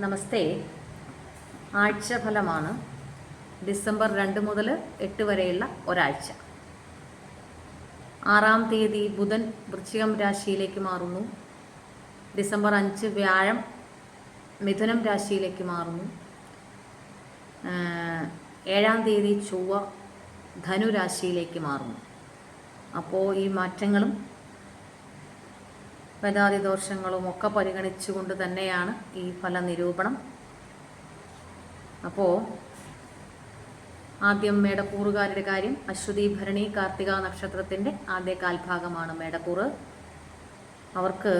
നമസ്തേ. ആഴ്ച ഫലമാണ് ഡിസംബർ രണ്ട് മുതൽ എട്ട് വരെയുള്ള ഒരാഴ്ച. ആറാം തീയതി ബുധൻ വൃശ്ചികം രാശിയിലേക്ക് മാറുന്നു. ഡിസംബർ അഞ്ച് വ്യാഴം മിഥുനം രാശിയിലേക്ക് മാറുന്നു. ഏഴാം തീയതി ചൊവ്വ ധനു രാശിയിലേക്ക് മാറുന്നു. അപ്പോൾ ഈ മാറ്റങ്ങളും വേദാതി ദോഷങ്ങളും ഒക്കെ പരിഗണിച്ചുകൊണ്ട് തന്നെയാണ് ഈ ഫല നിരൂപണം അപ്പോൾ ആദ്യം മേടക്കൂറുകാരുടെ കാര്യം അശ്വതി ഭരണി കാർത്തിക നക്ഷത്രത്തിന്റെ ആദ്യ കാൽഭാഗമാണ് മേടക്കൂറ്. അവർക്ക്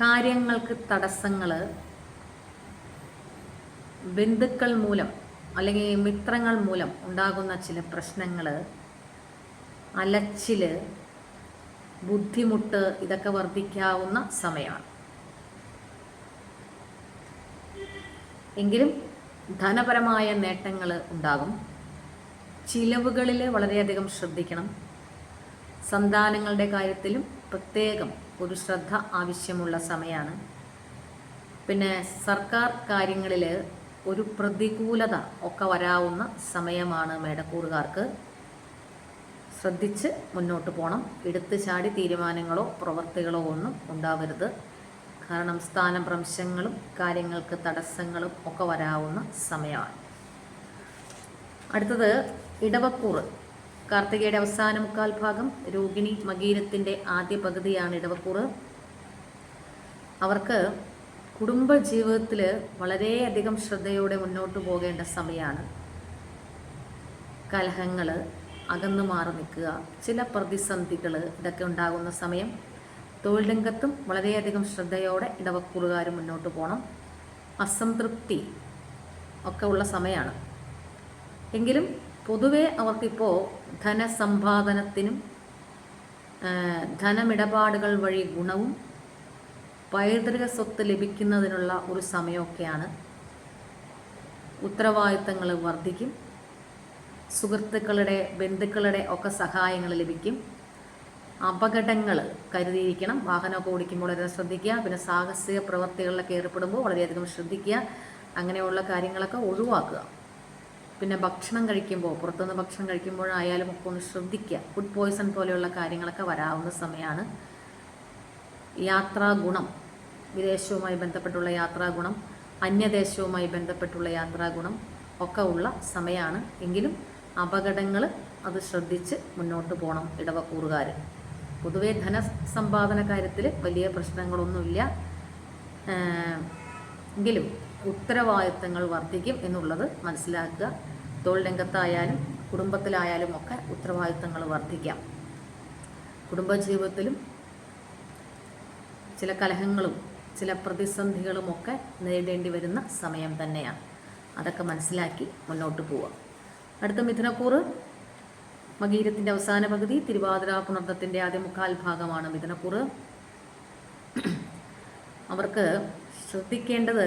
കാര്യങ്ങൾക്ക് തടസ്സങ്ങൾ ബന്ധുക്കൾ മൂലം അല്ലെങ്കിൽ മിത്രങ്ങൾ മൂലം ഉണ്ടാകുന്ന ചില പ്രശ്നങ്ങൾ അലച്ചിൽ ബുദ്ധിമുട്ട് ഇതൊക്കെ വർദ്ധിക്കാവുന്ന സമയമാണ്. എങ്കിലും ധനപരമായ നേട്ടങ്ങൾ ഉണ്ടാകും. ചിലവുകളിൽ വളരെയധികം ശ്രദ്ധിക്കണം. സന്താനങ്ങളുടെ കാര്യത്തിലും പ്രത്യേകം ഒരു ശ്രദ്ധ ആവശ്യമുള്ള സമയമാണ് പിന്നെ സർക്കാർ കാര്യങ്ങളിൽ ഒരു പ്രതികൂലത ഒക്കെ വരാവുന്ന സമയമാണ് മേടക്കൂറുകാർക്ക്. ശ്രദ്ധിച്ച് മുന്നോട്ട് പോകണം എടുത്തു ചാടി തീരുമാനങ്ങളോ പ്രവൃത്തികളോ ഒന്നും ഉണ്ടാവരുത്. കാരണം സ്ഥാനഭ്രംശങ്ങളും കാര്യങ്ങൾക്ക് തടസ്സങ്ങളും ഒക്കെ വരാവുന്ന സമയമാണ്. അടുത്തത് ഇടവക്കൂറ് കാർത്തികയുടെ അവസാന മുക്കാൽ ഭാഗം രോഹിണി മകീരത്തിന്റെ ആദ്യ പകുതിയാണ് ഇടവക്കൂറ് അവർക്ക് കുടുംബ ജീവിതത്തിൽ വളരെയധികം ശ്രദ്ധയോടെ മുന്നോട്ട് പോകേണ്ട സമയമാണ്. കലഹങ്ങൾ അകന്നു മാറി നിൽക്കുക. ചില പ്രതിസന്ധികൾ ഇതൊക്കെ ഉണ്ടാകുന്ന സമയം തൊഴിൽ രംഗത്തും വളരെയധികം ശ്രദ്ധയോടെ ഇടവക്കൂറുകാർ മുന്നോട്ട് പോകണം അസംതൃപ്തി ഒക്കെ ഉള്ള സമയമാണ് എങ്കിലും പൊതുവേ അവർക്കിപ്പോൾ ധനസമ്പാദനത്തിനും ധനമിടപാടുകൾ വഴി ഗുണവും പൈതൃക സ്വത്ത് ലഭിക്കുന്നതിനുള്ള ഒരു സമയമൊക്കെയാണ്. ഉത്തരവാദിത്തങ്ങൾ വർദ്ധിക്കും. സുഹൃത്തുക്കളുടെ ബന്ധുക്കളുടെ ഒക്കെ സഹായങ്ങൾ ലഭിക്കും. അപകടങ്ങൾ കരുതിയിരിക്കണം. വാഹനമൊക്കെ ഓടിക്കുമ്പോൾ വളരെ ശ്രദ്ധിക്കുക. പിന്നെ സാഹസിക പ്രവർത്തികളിലൊക്കെ ഏർപ്പെടുമ്പോൾ വളരെയധികം ശ്രദ്ധിക്കുക. അങ്ങനെയുള്ള കാര്യങ്ങളൊക്കെ ഒഴിവാക്കുക. പിന്നെ ഭക്ഷണം കഴിക്കുമ്പോൾ പുറത്തുനിന്ന് ഭക്ഷണം കഴിക്കുമ്പോഴായാലും ഒക്കെ ഒന്ന് ശ്രദ്ധിക്കുക. ഫുഡ് പോയ്സൺ പോലെയുള്ള കാര്യങ്ങളൊക്കെ വരാവുന്ന സമയമാണ്. യാത്രാ ഗുണം. വിദേശവുമായി ബന്ധപ്പെട്ടുള്ള യാത്രാ ഗുണം. അന്യദേശവുമായി ബന്ധപ്പെട്ടുള്ള യാത്രാ ഗുണം ഒക്കെ ഉള്ള സമയമാണ്. എങ്കിലും അപകടങ്ങൾ അത് ശ്രദ്ധിച്ച് മുന്നോട്ട് പോകണം ഇടവക്കൂറുകാർ പൊതുവേ ധനസമ്പാദന കാര്യത്തിൽ വലിയ പ്രശ്നങ്ങളൊന്നുമില്ല. എങ്കിലും ഉത്തരവാദിത്തങ്ങൾ വർദ്ധിക്കും എന്നുള്ളത് മനസ്സിലാക്കുക. തൊഴിൽ രംഗത്തായാലും കുടുംബത്തിലായാലും ഒക്കെ ഉത്തരവാദിത്തങ്ങൾ വർദ്ധിക്കാം. കുടുംബജീവിതത്തിലും ചില കലഹങ്ങളും ചില പ്രതിസന്ധികളുമൊക്കെ നേരിടേണ്ടി വരുന്ന സമയം തന്നെയാണ്. അതൊക്കെ മനസ്സിലാക്കി മുന്നോട്ട് പോവുക. അടുത്ത മിഥുനക്കൂറ് മകീരത്തിന്റെ അവസാന പകുതി തിരുവാതിര പുണർദത്തിന്റെ ആദ്യ മുക്കാൽ ഭാഗമാണ് മിഥുനക്കൂറ് അവർക്ക് ശ്രദ്ധിക്കേണ്ടത്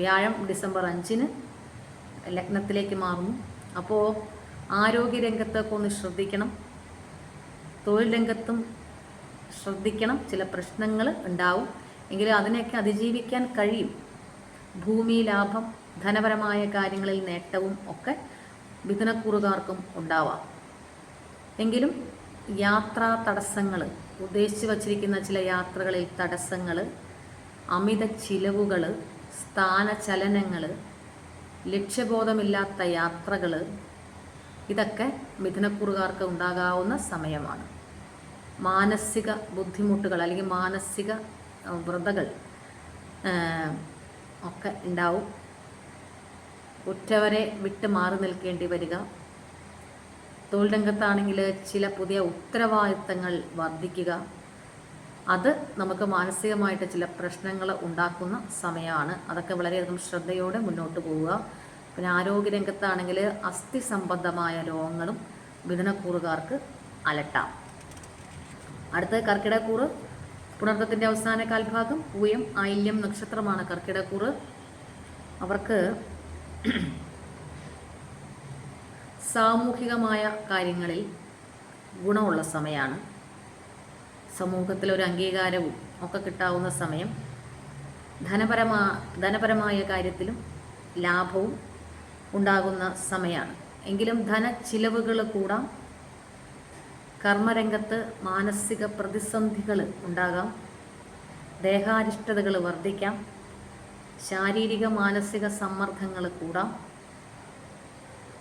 വ്യാഴം ഡിസംബർ അഞ്ചിന് ലഗ്നത്തിലേക്ക് മാറുന്നു. അപ്പോൾ ആരോഗ്യരംഗത്തൊക്കെ ഒന്ന് ശ്രദ്ധിക്കണം തൊഴിൽ രംഗത്തും ശ്രദ്ധിക്കണം. ചില പ്രശ്നങ്ങൾ ഉണ്ടാവും. എങ്കിലും അതിനെയൊക്കെ അതിജീവിക്കാൻ കഴിയും. ഭൂമി ലാഭം ധനപരമായ കാര്യങ്ങളിൽ നേട്ടവും ഒക്കെ മിഥുനക്കൂറുകാർക്കും ഉണ്ടാവാം. എങ്കിലും യാത്രാ തടസ്സങ്ങൾ ഉദ്ദേശിച്ചു വച്ചിരിക്കുന്ന ചില യാത്രകളിൽ തടസ്സങ്ങൾ അമിത ചിലവുകൾ സ്ഥാനചലനങ്ങൾ ലക്ഷ്യബോധമില്ലാത്ത യാത്രകൾ ഇതൊക്കെ മിഥുനക്കുറുകാർക്ക് ഉണ്ടാകാവുന്ന സമയമാണ്. മാനസിക ബുദ്ധിമുട്ടുകൾ അല്ലെങ്കിൽ മാനസിക വ്രതകൾ ഒക്കെ ഉണ്ടാവും. ഉറ്റവരെ വിട്ട് മാറി നിൽക്കേണ്ടി വരിക. തൊഴിൽ രംഗത്താണെങ്കിൽ ചില പുതിയ ഉത്തരവാദിത്തങ്ങൾ വർദ്ധിക്കുക. അത് നമുക്ക് മാനസികമായിട്ട് ചില പ്രശ്നങ്ങൾ ഉണ്ടാക്കുന്ന സമയമാണ്. അതൊക്കെ വളരെയധികം ശ്രദ്ധയോടെ മുന്നോട്ട് പോവുക. പിന്നെ ആരോഗ്യ രംഗത്താണെങ്കിൽ അസ്ഥി സംബന്ധമായ രോഗങ്ങളും വിതനക്കൂറുകാർക്ക് അലട്ടാം. അടുത്ത കർക്കിടക്കൂറ് പുണർത്തത്തിന്റെ അവസാന കാൽഭാഗം പൂയം ആയില്യം നക്ഷത്രമാണ് കർക്കിടക്കൂറ് അവർക്ക് സാമൂഹികമായ കാര്യങ്ങളിൽ ഗുണമുള്ള സമയമാണ് സമൂഹത്തിലൊരു അംഗീകാരവും ഒക്കെ കിട്ടാവുന്ന സമയം. ധനപരമാ ധനപരമായ കാര്യത്തിലും ലാഭവും ഉണ്ടാകുന്ന സമയമാണ് എങ്കിലും ധന ചിലവുകൾ കൂടാം കർമ്മരംഗത്ത് മാനസിക പ്രതിസന്ധികൾ ഉണ്ടാകാം. ദേഹാരിഷ്ടതകൾ വർദ്ധിക്കാം. ശാരീരിക മാനസിക സമ്മർദ്ദങ്ങൾ കൂടാം.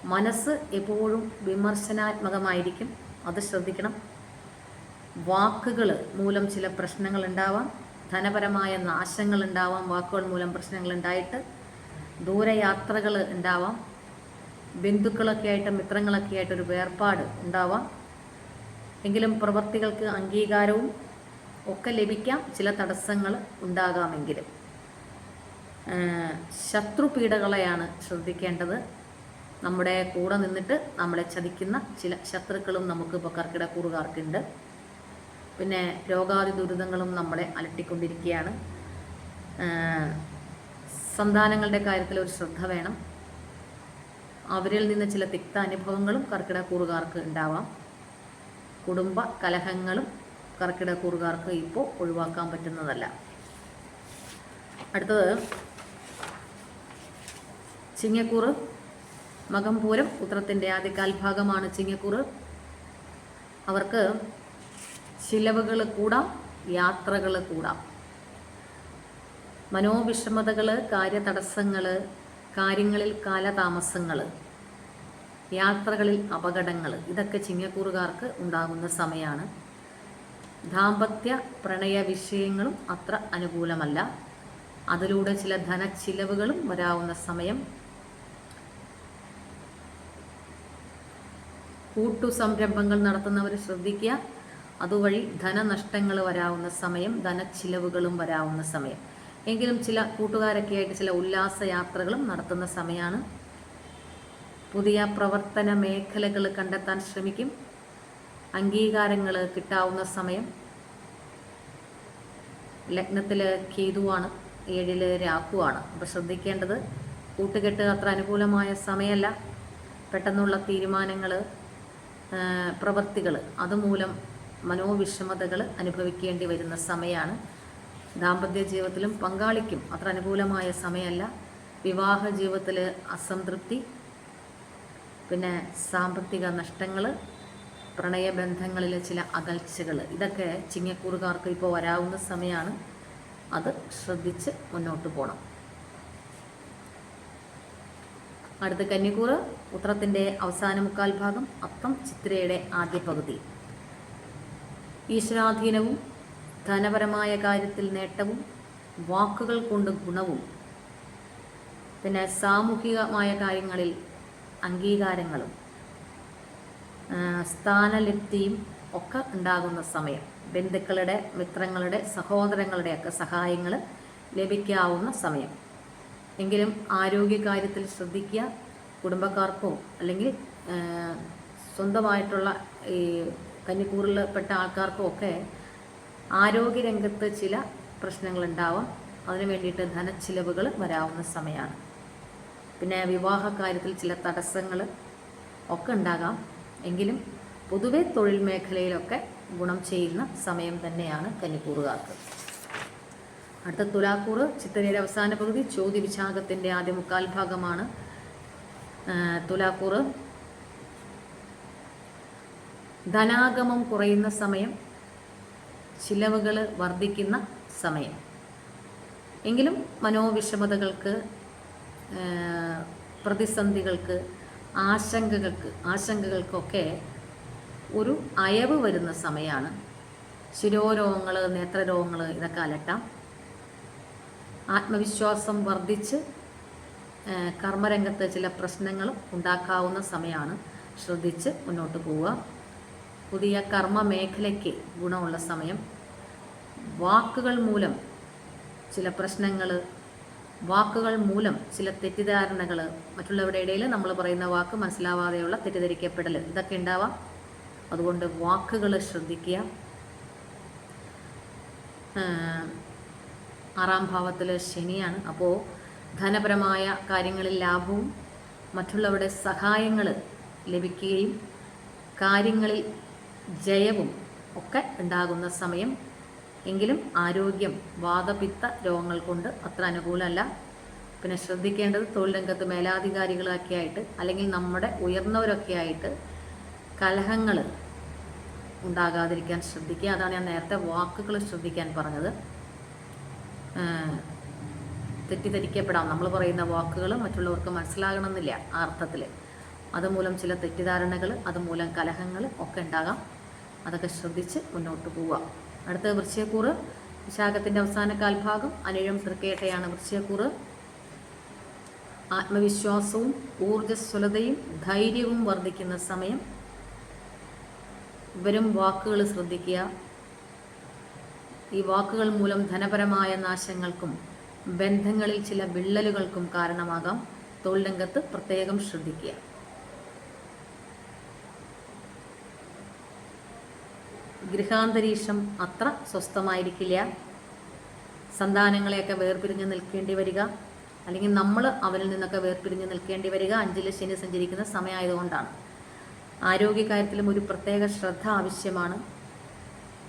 മനസ്സ് എപ്പോഴും വിമർശനാത്മകമായിരിക്കും. അത് ശ്രദ്ധിക്കണം. വാക്കുകൾ മൂലം ചില പ്രശ്നങ്ങൾ ഉണ്ടാവാം ധനപരമായ നാശങ്ങൾ ഉണ്ടാവാം വാക്കുകൾ മൂലം പ്രശ്നങ്ങൾ ഉണ്ടായിട്ട് ദൂരയാത്രകൾ ഉണ്ടാവാം. ബന്ധുക്കളൊക്കെ ആയിട്ട് മിത്രങ്ങളൊക്കെ ആയിട്ട് ഒരു വേർപാട് ഉണ്ടാവാം. എങ്കിലും പ്രവർത്തികൾക്ക് അംഗീകാരവും ഒക്കെ ലഭിക്കാം. ചില തടസ്സങ്ങൾ ഉണ്ടാകാമെങ്കിലും. ശത്രുപീഡകളെയാണ് ശ്രദ്ധിക്കേണ്ടത്. നമ്മുടെ കൂടെ നിന്നിട്ട് നമ്മളെ ചതിക്കുന്ന ചില ശത്രുക്കളും നമുക്ക് ഇപ്പോൾ കർക്കിടക്കൂറുകാർക്കുണ്ട്. പിന്നെ രോഗാദി ദുരിതങ്ങളും നമ്മളെ അലട്ടിക്കൊണ്ടിരിക്കുകയാണ്. സന്താനങ്ങളുടെ കാര്യത്തിൽ ഒരു ശ്രദ്ധ വേണം. അവരിൽ നിന്ന് ചില തിക്ത അനുഭവങ്ങളും കർക്കിടക്കൂറുകാർക്ക് ഉണ്ടാവാം. കുടുംബ കലഹങ്ങളും കർക്കിടക്കൂറുകാർക്ക് ഇപ്പോൾ ഒഴിവാക്കാൻ പറ്റുന്നതല്ല. അടുത്തത് ചിങ്ങക്കൂറ് മകംപൂരം ഉത്രത്തിന്റെ ആദ്യകാൽ ഭാഗമാണ് ചിങ്ങക്കൂറ്. അവർക്ക് ചിലവുകൾ കൂടാം യാത്രകൾ കൂടാം. മനോവിഷമതകൾ കാര്യതടസ്സങ്ങൾ കാര്യങ്ങളിൽ കാലതാമസങ്ങൾ യാത്രകളിൽ അപകടങ്ങൾ. ഇതൊക്കെ ചിങ്ങക്കൂറുകാർക്ക് ഉണ്ടാകുന്ന സമയമാണ് ദാമ്പത്യ പ്രണയ വിഷയങ്ങളും അത്ര അനുകൂലമല്ല. അതിലൂടെ ചില ധനച്ചിലവുകളും വരാവുന്ന സമയം. കൂട്ടു സംരംഭങ്ങൾ നടത്തുന്നവർ ശ്രദ്ധിക്കുക. അതുവഴി ധനനഷ്ടങ്ങൾ വരാവുന്ന സമയം ധനച്ചിലവുകളും വരാവുന്ന സമയം. എങ്കിലും ചില കൂട്ടുകാരൊക്കെ ആയിട്ട് ചില ഉല്ലാസ യാത്രകളും നടത്തുന്ന സമയമാണ് പുതിയ പ്രവർത്തന മേഖലകൾ കണ്ടെത്താൻ ശ്രമിക്കും. അംഗീകാരങ്ങൾ കിട്ടാവുന്ന സമയം ലഗ്നത്തിൽ കേതുവാണ് ഏഴിൽ രാഹുവാണ്. അപ്പോൾ ശ്രദ്ധിക്കേണ്ടത് കൂട്ടുകെട്ട് അത്ര അനുകൂലമായ സമയമല്ല. പെട്ടെന്നുള്ള തീരുമാനങ്ങൾ പ്രവൃത്തികൾ അതുമൂലം മനോവിഷമതകൾ അനുഭവിക്കേണ്ടി വരുന്ന സമയമാണ് ദാമ്പത്യ ജീവിതത്തിലും പങ്കാളിക്കും അത്ര അനുകൂലമായ സമയമല്ല. വിവാഹ ജീവിതത്തിൽ അസംതൃപ്തി പിന്നെ സാമ്പത്തിക നഷ്ടങ്ങൾ പ്രണയബന്ധങ്ങളിലെ ചില അകൽച്ചകൾ ഇതൊക്കെ ചിങ്ങക്കൂറുകാർക്ക് ഇപ്പോൾ വരാവുന്ന സമയമാണ് അത് ശ്രദ്ധിച്ച് മുന്നോട്ട് പോകണം അടുത്ത കന്നിക്കൂറ് ഉത്രത്തിന്റെ അവസാന മുക്കാൽ ഭാഗം അപ്പം ചിത്രയുടെ ആദ്യ പകുതി. ഈശ്വരാധീനവും ധനപരമായ കാര്യത്തിൽ നേട്ടവും വാക്കുകൾ കൊണ്ട് ഗുണവും പിന്നെ സാമൂഹികമായ കാര്യങ്ങളിൽ അംഗീകാരങ്ങളും സ്ഥാനലബ്ധിയും ഒക്കെ ഉണ്ടാകുന്ന സമയം ബന്ധുക്കളുടെ മിത്രങ്ങളുടെ സഹോദരങ്ങളുടെയൊക്കെ സഹായങ്ങൾ ലഭിക്കാവുന്ന സമയം. എങ്കിലും ആരോഗ്യകാര്യത്തിൽ ശ്രദ്ധിക്കുക കുടുംബക്കാർക്കോ അല്ലെങ്കിൽ സ്വന്തമായിട്ടുള്ള ഈ കന്നിക്കൂറിൽപ്പെട്ട ആൾക്കാർക്കോ ഒക്കെ ആരോഗ്യരംഗത്ത് ചില പ്രശ്നങ്ങളുണ്ടാവാം അതിനു വേണ്ടിയിട്ട് ധനച്ചിലവുകൾ വരാവുന്ന സമയമാണ്. പിന്നെ വിവാഹ കാര്യത്തിൽ ചില തടസ്സങ്ങൾ ഒക്കെ ഉണ്ടാകാം. എങ്കിലും പൊതുവെ തൊഴിൽ മേഖലയിലൊക്കെ ഗുണം ചെയ്യുന്ന സമയം തന്നെയാണ് കന്നിക്കൂറുകാർക്ക്. അടുത്ത തുലാക്കൂറ് ചിത്രയുടെ അവസാന പകുതി ചോദ്യ വിശാഖത്തിന്റെ ആദ്യ മുക്കാൽ ഭാഗമാണ്. തുലാക്കൂറ്. ധനാഗമം കുറയുന്ന സമയം ചിലവുകൾ വർദ്ധിക്കുന്ന സമയം. എങ്കിലും മനോവിഷമതകൾക്ക് പ്രതിസന്ധികൾക്ക് ആശങ്കകൾക്ക് ആശങ്കകൾക്കൊക്കെ ഒരു അയവ് വരുന്ന സമയമാണ് ശിരോരോഗങ്ങൾ നേത്രരോഗങ്ങൾ ഇതൊക്കെ അലട്ടാം. ആത്മവിശ്വാസം വർദ്ധിച്ച് കർമ്മരംഗത്ത് ചില പ്രശ്നങ്ങൾ ഉണ്ടാക്കാവുന്ന സമയമാണ് ശ്രദ്ധിച്ച് മുന്നോട്ട് പോവുക. പുതിയ കർമ്മ മേഖലയ്ക്ക് ഗുണമുള്ള സമയം. വാക്കുകൾ മൂലം ചില പ്രശ്നങ്ങൾ വാക്കുകൾ മൂലം ചില തെറ്റിദ്ധാരണകൾ മറ്റുള്ളവരുടെ ഇടയിൽ നമ്മൾ പറയുന്ന വാക്ക് മനസ്സിലാവാതെയുള്ള തെറ്റിദ്ധരിക്കപ്പെടൽ ഇതൊക്കെ ഉണ്ടാവാം. അതുകൊണ്ട് വാക്കുകൾ ശ്രദ്ധിക്കുക. ആറാം ഭാവത്തിൽ ശനിയാണ്. അപ്പോൾ ധനപരമായ കാര്യങ്ങളിൽ ലാഭവും മറ്റുള്ളവരുടെ സഹായങ്ങൾ ലഭിക്കുകയും കാര്യങ്ങളിൽ ജയവും ഒക്കെ ഉണ്ടാകുന്ന സമയം എങ്കിലും ആരോഗ്യം വാദപിത്ത രോഗങ്ങൾ കൊണ്ട് അത്ര അനുകൂലമല്ല. പിന്നെ ശ്രദ്ധിക്കേണ്ടത് തൊഴിൽ രംഗത്ത് മേലാധികാരികളൊക്കെ ആയിട്ട് അല്ലെങ്കിൽ നമ്മുടെ ഉയർന്നവരൊക്കെ ആയിട്ട് കലഹങ്ങൾ ഉണ്ടാകാതിരിക്കാൻ ശ്രദ്ധിക്കുക. അതാണ് ഞാൻ നേരത്തെ വാക്കുകൾ ശ്രദ്ധിക്കാൻ പറഞ്ഞത്. തെറ്റിദ്ധരിക്കപ്പെടാം. നമ്മൾ പറയുന്ന വാക്കുകൾ മറ്റുള്ളവർക്ക് മനസ്സിലാകണമെന്നില്ല ആ അർത്ഥത്തിൽ അതുമൂലം ചില തെറ്റിദ്ധാരണകൾ അതുമൂലം കലഹങ്ങൾ ഒക്കെ ഉണ്ടാകാം. അതൊക്കെ ശ്രദ്ധിച്ച് മുന്നോട്ട് പോവുക. അടുത്ത വൃശ്യക്കൂറ് വിശാഖത്തിന്റെ അവസാന കാൽഭാഗം അനിഴം തൃക്കേട്ടയാണ് വൃശ്യക്കൂറ്. ആത്മവിശ്വാസവും ഊർജസ്വലതയും ധൈര്യവും വർദ്ധിക്കുന്ന സമയം. വരും വാക്കുകൾ ശ്രദ്ധിക്കുക. ഈ വാക്കുകൾ മൂലം ധനപരമായ നാശങ്ങൾക്കും ബന്ധങ്ങളിൽ ചില വിള്ളലുകൾക്കും കാരണമാകാം. തൊഴിൽ രംഗത്ത് പ്രത്യേകം ശ്രദ്ധിക്കുക. ഗൃഹാന്തരീക്ഷം അത്ര സ്വസ്ഥമായിരിക്കില്ല. സന്താനങ്ങളെയൊക്കെ വേർപിരിഞ്ഞ് നിൽക്കേണ്ടി വരിക അല്ലെങ്കിൽ നമ്മൾ അവരിൽ നിന്നൊക്കെ വേർപിരിഞ്ഞ് നിൽക്കേണ്ടി വരിക അഞ്ചിൽ ശനി സഞ്ചരിക്കുന്ന സമയമായതുകൊണ്ടാണ്. ആരോഗ്യകാര്യത്തിലും ഒരു പ്രത്യേക ശ്രദ്ധ ആവശ്യമാണ്.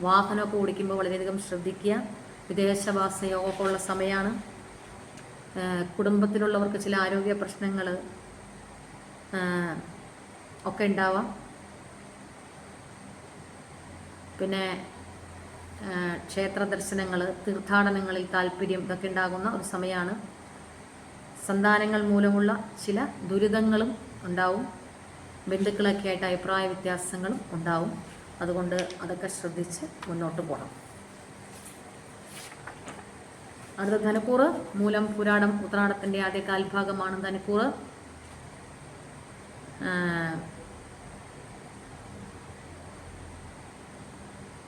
വാഹനമൊക്കെ ഓടിക്കുമ്പോൾ വളരെയധികം ശ്രദ്ധിക്കുക. വിദേശവാസ യോഗമൊക്കെ ഉള്ള സമയമാണ്. കുടുംബത്തിലുള്ളവർക്ക് ചില ആരോഗ്യ പ്രശ്നങ്ങൾ ഒക്കെ ഉണ്ടാവാം. പിന്നെ ക്ഷേത്ര ദർശനങ്ങൾ തീർത്ഥാടനങ്ങളിൽ താല്പര്യം ഇതൊക്കെ ഉണ്ടാകുന്ന ഒരു സമയമാണ് സന്താനങ്ങൾ മൂലമുള്ള ചില ദുരിതങ്ങളും ഉണ്ടാവും. ബന്ധുക്കളൊക്കെ ആയിട്ട് അഭിപ്രായ വ്യത്യാസങ്ങളും ഉണ്ടാവും. അതുകൊണ്ട് അതൊക്കെ ശ്രദ്ധിച്ച് മുന്നോട്ട് പോകണം അടുത്ത ധനക്കൂറ് മൂലം പുരാടം ഉത്രാടത്തിന്റെ ആദ്യ കാൽഭാഗമാണ് ധനക്കൂറ്.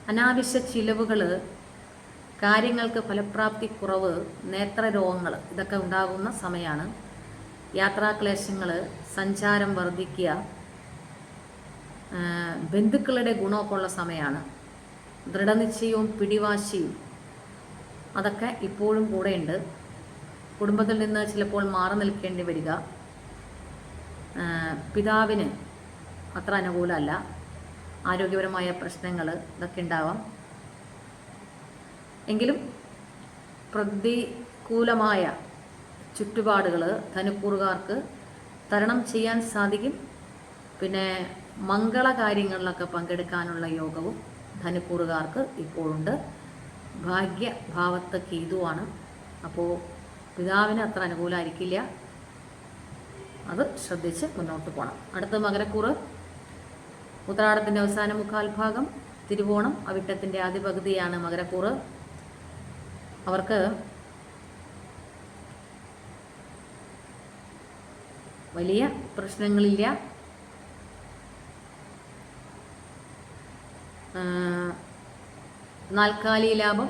അനാവശ്യ ചിലവുകൾ കാര്യങ്ങൾക്ക് ഫലപ്രാപ്തി കുറവ് നേത്രരോഗങ്ങൾ ഇതൊക്കെ ഉണ്ടാകുന്ന സമയമാണ് യാത്രാക്ലേശങ്ങൾ സഞ്ചാരം വർദ്ധിക്കുക ബന്ധുക്കളുടെ ഗുണമൊക്കെ ഉള്ള സമയമാണ് ദൃഢനിശ്ചയവും പിടിവാശിയും അതൊക്കെ ഇപ്പോഴും കൂടെയുണ്ട്. കുടുംബത്തിൽ നിന്ന് ചിലപ്പോൾ മാറി നിൽക്കേണ്ടി വരിക. പിതാവിന് അത്ര അനുകൂലമല്ല. ആരോഗ്യപരമായ പ്രശ്നങ്ങൾ ഇതൊക്കെ ഉണ്ടാവാം എങ്കിലും പ്രതികൂലമായ ചുറ്റുപാടുകൾ ധനുക്കൂറുകാർക്ക് തരണം ചെയ്യാൻ സാധിക്കും. പിന്നെ മംഗള കാര്യങ്ങളിലൊക്കെ പങ്കെടുക്കാനുള്ള യോഗവും ധനുക്കൂറുകാർക്ക് ഇപ്പോഴുണ്ട്. ഭാഗ്യഭാവത്ത് കേതുവാണ് അപ്പോൾ പിതാവിന് അത്ര അനുകൂലമായിരിക്കില്ല അത് ശ്രദ്ധിച്ച് മുന്നോട്ട് പോകണം അടുത്ത മകരക്കൂറ് ഉത്രാടത്തിന്റെ അവസാന മുക്കാൽ ഭാഗം തിരുവോണം അവിട്ടത്തിന്റെ ആദ്യ പകുതിയാണ് മകരക്കൂറ്. അവർക്ക് വലിയ പ്രശ്നങ്ങളില്ല. നാൽക്കാലി ലാഭം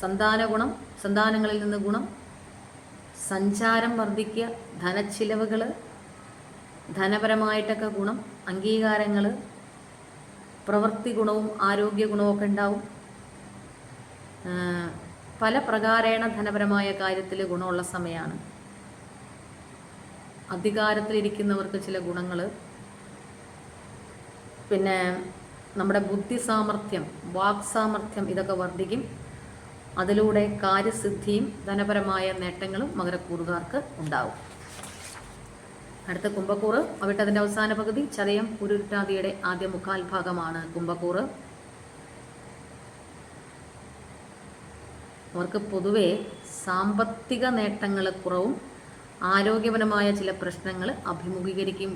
സന്താന ഗുണം സന്താനങ്ങളിൽ നിന്ന് ഗുണം സഞ്ചാരം വർദ്ധിക്കുക ധനച്ചിലവുകൾ ധനപരമായിട്ടൊക്കെ ഗുണം അംഗീകാരങ്ങൾ പ്രവൃത്തി ഗുണവും ആരോഗ്യ ഗുണവും ഉണ്ടാവും. പല പ്രകാരേണ ധനപരമായ കാര്യത്തിൽ ഗുണമുള്ള സമയമാണ് അധികാരത്തിലിരിക്കുന്നവർക്ക് ചില ഗുണങ്ങൾ പിന്നെ നമ്മുടെ ബുദ്ധി സാമർഥ്യം വാക് സാമർഥ്യം ഇതൊക്കെ വർദ്ധിക്കും. അതിലൂടെ കാര്യസിദ്ധിയും ധനപരമായ നേട്ടങ്ങളും മകരക്കൂറുകാർക്ക് ഉണ്ടാവും. അടുത്ത കുംഭക്കൂറ്. അവിട്ടതിന്റെ അവസാന പകുതി ചതയം ഉരുട്ടാതിയുടെ ആദ്യ മുക്കാൽ ഭാഗമാണ് കുംഭക്കൂറ്. അവർക്ക് പൊതുവെ സാമ്പത്തിക നേട്ടങ്ങൾ കുറവും ആരോഗ്യപരമായ ചില പ്രശ്നങ്ങൾ അഭിമുഖീകരിക്കും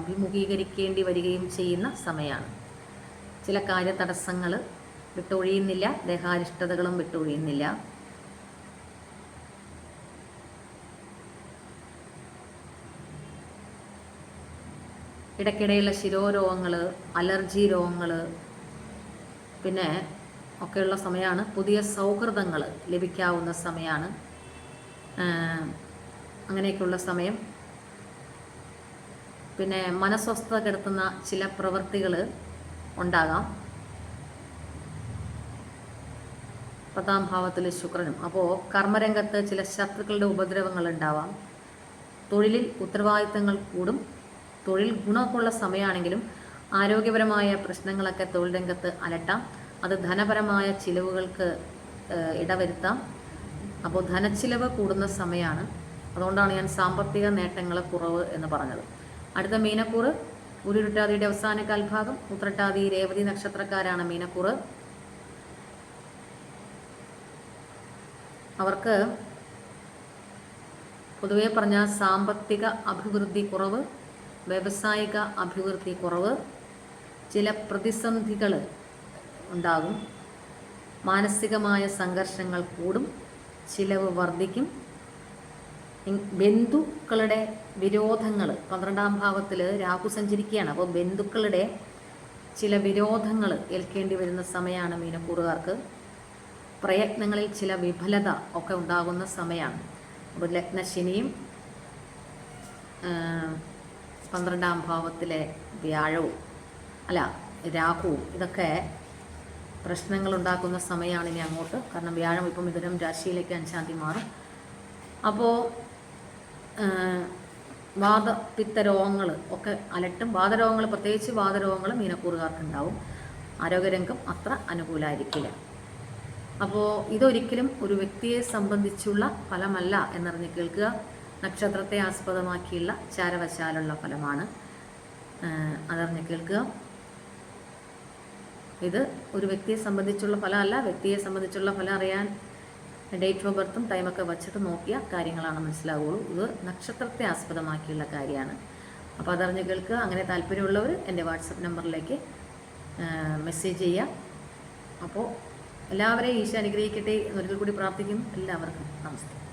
അഭിമുഖീകരിക്കേണ്ടി വരികയും ചെയ്യുന്ന സമയമാണ്. ചില കാര്യതടസ്സങ്ങൾ വിട്ടൊഴിയുന്നില്ല ദേഹാരിഷ്ടതകളും വിട്ടൊഴിയുന്നില്ല. ഇടയ്ക്കിടെയുള്ള ശിരോരോഗങ്ങൾ അലർജി രോഗങ്ങൾ പിന്നെ ഒക്കെയുള്ള സമയമാണ് പുതിയ സൗഹൃദങ്ങൾ ലഭിക്കാവുന്ന സമയമാണ്. അങ്ങനെയൊക്കെയുള്ള സമയം. പിന്നെ മനസ്വസ്ഥത കെടുത്തുന്ന ചില പ്രവൃത്തികൾ ഉണ്ടാകാം. പത്താം ഭാവത്തിൽ ശുക്രനും. അപ്പോൾ കർമ്മരംഗത്ത് ചില ശത്രുക്കളുടെ ഉപദ്രവങ്ങൾ ഉണ്ടാവാം. തൊഴിലിൽ ഉത്തരവാദിത്തങ്ങൾ കൂടും. തൊഴിൽ ഗുണമൊക്കെയുള്ള സമയമാണെങ്കിലും ആരോഗ്യപരമായ പ്രശ്നങ്ങളൊക്കെ തൊഴിൽ രംഗത്ത് അലട്ടാം. അത് ധനപരമായ ചിലവുകൾക്ക് ഇടവരുത്താം. അപ്പോൾ ധനച്ചിലവ് കൂടുന്ന സമയമാണ്. അതുകൊണ്ടാണ് ഞാൻ സാമ്പത്തിക നേട്ടങ്ങൾ കുറവ് എന്ന് പറഞ്ഞത്. അടുത്ത മീനക്കൂറ്. ഉരുട്ടാതിയുടെ അവസാന കാൽഭാഗം. ഉത്രട്ടാതി രേവതി നക്ഷത്രക്കാരാണ് മീനക്കൂറ്. അവർക്ക് പൊതുവെ പറഞ്ഞ സാമ്പത്തിക അഭിവൃദ്ധി കുറവ്. വ്യവസായിക അഭിവൃദ്ധി കുറവ് ചില പ്രതിസന്ധികൾ ഉണ്ടാകും. മാനസികമായ സംഘർഷങ്ങൾ കൂടും ചിലവ് വർദ്ധിക്കും. ബന്ധുക്കളുടെ വിരോധങ്ങൾ പന്ത്രണ്ടാം ഭാവത്തിൽ രാഹു സഞ്ചരിക്കുകയാണ്. അപ്പോൾ ബന്ധുക്കളുടെ ചില വിരോധങ്ങൾ ഏൽക്കേണ്ടി വരുന്ന സമയമാണ് മീനക്കൂറുകാർക്ക്. പ്രയത്നങ്ങളിൽ ചില വിഫലത ഒക്കെ ഉണ്ടാകുന്ന സമയമാണ്. അപ്പോൾ ലഗ്നശനിയും പന്ത്രണ്ടാം ഭാവത്തിലെ വ്യാഴവും അല്ല രാഹുവും ഇതൊക്കെ പ്രശ്നങ്ങൾ ഉണ്ടാക്കുന്ന സമയമാണ് ഇനി അങ്ങോട്ട്. കാരണം വ്യാഴം ഇപ്പം മിഥുനം രാശിയിലേക്ക് അഞ്ചാം തീയതി മാറും. അപ്പോൾ വാദ രോഗങ്ങൾ ഒക്കെ അലട്ടും. വാദരോഗങ്ങൾ പ്രത്യേകിച്ച് വാദരോഗങ്ങൾ മീനക്കൂറുകാർക്ക് ഉണ്ടാവും ആരോഗ്യരംഗം അത്ര അനുകൂലമായിരിക്കില്ല അപ്പോൾ ഇതൊരിക്കലും ഒരു വ്യക്തിയെ സംബന്ധിച്ചുള്ള ഫലമല്ല എന്നറിഞ്ഞ് കേൾക്കുക. നക്ഷത്രത്തെ ആസ്പദമാക്കിയുള്ള ചാരവശാലുള്ള ഫലമാണ്. അതറിഞ്ഞ് കേൾക്കുക. ഇത് ഒരു വ്യക്തിയെ സംബന്ധിച്ചുള്ള ഫലമല്ല വ്യക്തിയെ സംബന്ധിച്ചുള്ള ഫലം അറിയാൻ ഡേറ്റ് ഓഫ് ബർത്തും ടൈമൊക്കെ വച്ചിട്ട് നോക്കിയ കാര്യങ്ങളാണ് മനസ്സിലാവുള്ളൂ. ഇത് നക്ഷത്രത്തെ ആസ്പദമാക്കിയുള്ള കാര്യമാണ്. അപ്പോൾ അതറിഞ്ഞ് കേൾക്കുക. അങ്ങനെ താല്പര്യമുള്ളവർ എന്റെ വാട്സപ്പ് നമ്പറിലേക്ക് മെസ്സേജ് ചെയ്യുക. അപ്പോൾ എല്ലാവരെയും ഈശോ അനുഗ്രഹിക്കട്ടെ എന്നൊരിക്കൽ കൂടി പ്രാർത്ഥിക്കുന്നു. എല്ലാവർക്കും നമസ്തേ.